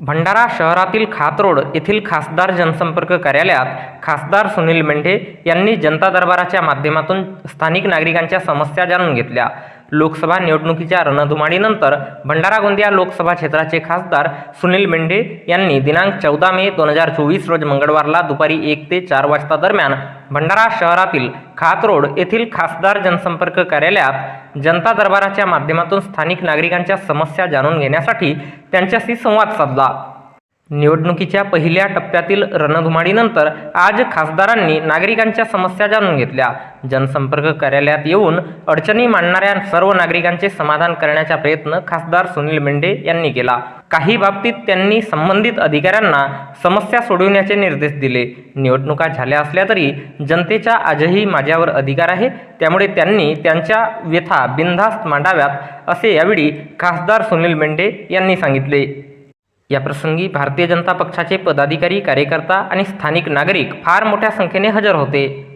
भंडारा शहरातील खातरोड येथील खासदार जनसंपर्क कार्यालयात खासदार सुनील मेंढे यांनी जनता दरबाराच्या माध्यमातून स्थानिक नागरिकांच्या समस्या जाणून घेतल्या. लोकसभा निवडणुकीच्या रणधुमाडीनंतर भंडारा गोंदिया लोकसभा क्षेत्राचे खासदार सुनील मेंढे यांनी दिनांक चौदा मे दोन हजार चोवीस रोज मंगळवारला दुपारी एक ते चार वाजता दरम्यान भंडारा शहरातील खात रोड येथील खासदार जनसंपर्क कार्यालयात जनता दरबाराच्या माध्यमातून स्थानिक नागरिकांच्या समस्या जाणून घेण्यासाठी त्यांच्याशी संवाद साधला. निवडणुकीच्या पहिल्या टप्प्यातील रणधुमाडीनंतर आज खासदारांनी नागरिकांच्या समस्या जाणून घेतल्या. जनसंपर्क कार्यालयात येऊन अडचणी मांडणाऱ्या सर्व नागरिकांचे समाधान करण्याचा प्रयत्न खासदार सुनील मेंढे यांनी केला. काही बाबतीत त्यांनी संबंधित अधिकाऱ्यांना समस्या सोडविण्याचे निर्देश दिले. निवडणुका झाल्या असल्या तरी जनतेचा आजही माझ्यावर अधिकार आहे त्यामुळे त्यांनी त्यांच्या व्यथा बिनधास्त मांडाव्यात असे यावेळी खासदार सुनील मेंढे यांनी सांगितले. याप्रसंगी भारतीय जनता पक्षाचे पदाधिकारी कार्यकर्ता आणि स्थानिक नागरिक फार मोठ्या संख्येने हजर होते.